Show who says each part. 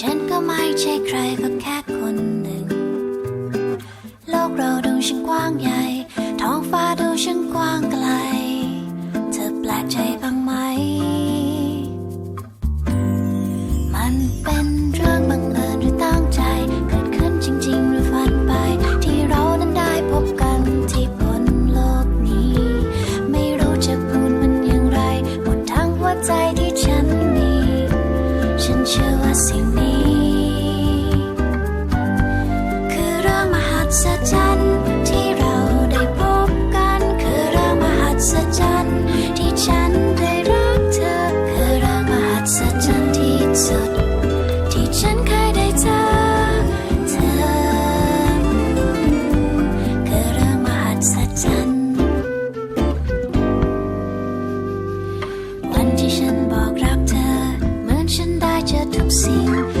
Speaker 1: ฉันก็ไม่ใช่ใครก็แค่คนหนึ่ง โลกเราดูช่างกว้างใหญ่ ท้องฟ้าดู ชื่อว่าสิ่งนี้ คือเรื่องมหัศจรรย์ที่เราได้พบกัน คือเรื่องมหัศจรรย์ที่ฉันได้รักเธอ คือเรื่องมหัศจรรย์ที่สุด ที่ฉัน วัน